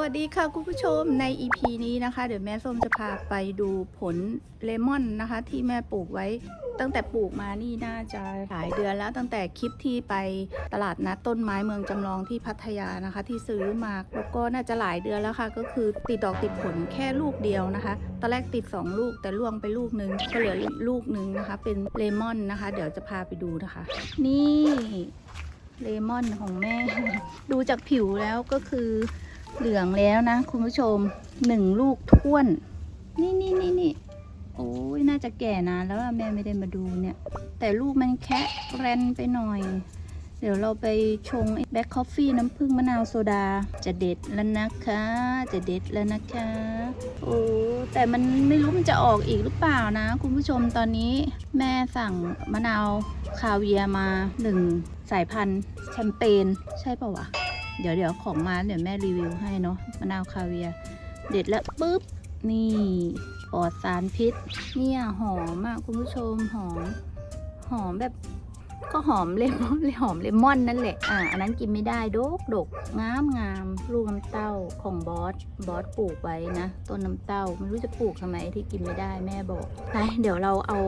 วัสดีค่ะคุณผู้ชมใน EP นี้นะคะ เดี๋ยวแม่ส้มจะพาไปดูผลเลมอนนะคะ ที่แม่ปลูกไว้ตั้งแต่ปลูกมานี่น่าจะหลายเดือนแล้วตั้งแต่คลิปที่ไปตลาดนัดต้นไม้เมืองจำลองที่พัทยานะคะ ที่ซื้อมาแล้วก็น่าจะหลายเดือนแล้วค่ะ ก็คือติดดอกติดผลแค่ลูกเดียวนะคะตอนแรกติด 2 ลูกแต่ล่วงไปลูกนึงก็เหลือลูกนึงนะคะ เป็นเลมอนนะคะ เดี๋ยวจะพาไปดูนะคะ นี่เลมอนของแม่ ดูจากผิวแล้วก็คือ เหลืองแล้วนะ คุณผู้ชมหนึ่งลูกท้วน นี่นี่นี่นี่โอ้ยน่าจะแก่นานแล้วแม่ไม่ได้มาดูเนี่ย แต่ลูกมันแคะแรนไปหน่อย เดี๋ยวเราไปชงแบ็คคอฟฟี่น้ำผึ้งมะนาวโซดา จะเด็ดแล้วนะคะ จะเด็ดแล้วนะคะโอ้แต่มันไม่รู้มันจะออกอีกหรือเปล่านะ คุณผู้ชมตอนนี้แม่สั่งมะนาวคาเวียร์มาหนึ่งสายพันธุ์แชมเปญใช่ปะวะ เดี๋ยวเดี๋ยวของมาเดี๋ยวแม่รีวิวให้เนาะมะนาวคาเวียเด็ดแล้วปุ๊บ นี่ปลอดสารพิษ เนี่ยหอมมากคุณผู้ชมหอม หอมแบบ ก็หอมเลมอนเลยหอมเลมอนนั่นแหละอ่าอันนั้นกินไม่ได้ดกดกงามงามลูกน้ำเต้าของบอสบอสปลูกไว้นะต้นน้ำเต้าไม่รู้จะปลูกทำไมที่กินไม่ได้แม่บอกไปเดี๋ยวเราเอา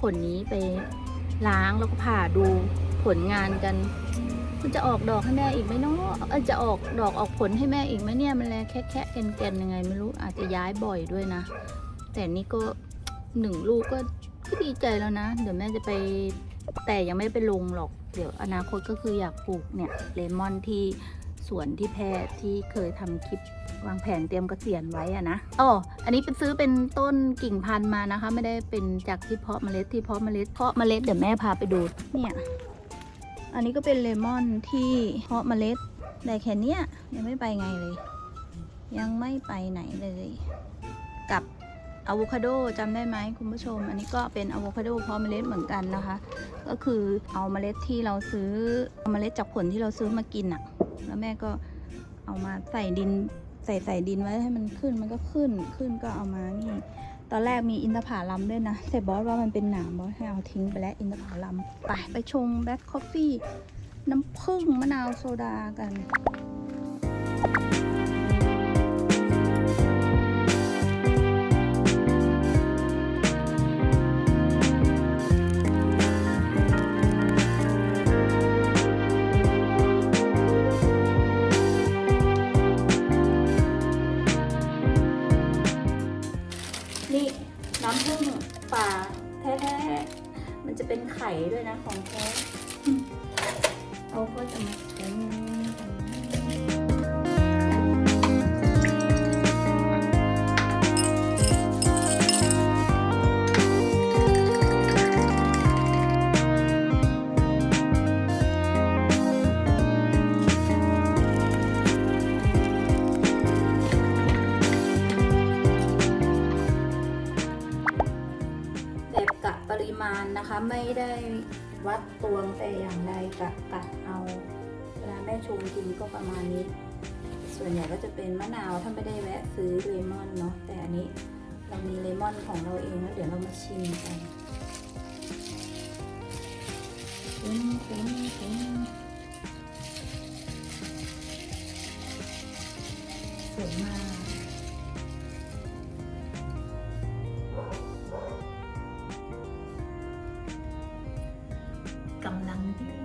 ผลนี้ไปล้างแล้วก็ผ่าดูผลงานกัน มันจะออกดอกให้แม่อีกไหมเนาะจะออกดอกออกผลให้แม่อีกไหมเนี่ยมันแลแค่แค่แกนแกนยังไงไม่รู้อาจจะย้ายบ่อยด้วยนะ แต่นี่ก็หนึ่งลูกก็ดีใจแล้วนะ เดี๋ยวแม่จะไปแต่ยังไม่ไปลงหรอก เดี๋ยวอนาคตก็คืออยากปลูกเนี่ยเลมอนที่สวนที่แพทที่เคยทำคลิปวางแผนเตรียมเกษียณไว้อะนะอ๋ออันนี้เป็นซื้อเป็นต้นกิ่งพันธุ์มานะคะ ไม่ได้เป็นจากที่เพาะเมล็ดที่เพาะเมล็ดเพาะเมล็ดเดี๋ยวแม่พาไปดูเนี่ย อันนี้ก็เป็นเลมอนที่เพาะเมล็ดแต่แค่เนี้ยยังไม่ไปไงเลย ยังไม่ไปไหนเลย กับอะโวคาโดจำได้ไหมคุณผู้ชม อันนี้ก็เป็นอะโวคาโดเพาะเมล็ดเหมือนกันนะคะ ก็คือเอาเมล็ดที่เราซื้อเอาเมล็ดจากผลที่เราซื้อมากินอะแล้วแม่ก็เอามาใส่ดินใส่ใส่ดินไว้ให้มันขึ้นมันก็ขึ้นขึ้นก็เอามานี่ ตอนแรกมีอินทผลัมด้วยนะ แต่บอสว่ามันเป็นหนามบอสให้เอาทิ้งไปแล้วอินทผลัมไปไปชงแบล็คคอฟฟี่น้ำผึ้งมะนาวโซดากัน น้ำผึ้งป่าแท้ๆ มันจะเป็นไข่ด้วยนะของแท้เราก็จะมาช แบบกะปริมาณนะคะ ไม่ได้วัดตวงแต่อย่างใดกะกะเอาเวลาแม่ชงกินก็ประมาณนี้ ส่วนใหญ่ก็จะเป็นมะนาวถ้าไม่ได้แวะซื้อเลมอนเนาะแต่อันนี้เรามีเลมอนของเราเองแล้วเดี๋ยวเรามาชิมกันชิมชิมชิมสวยมาก cầm lặng tiếng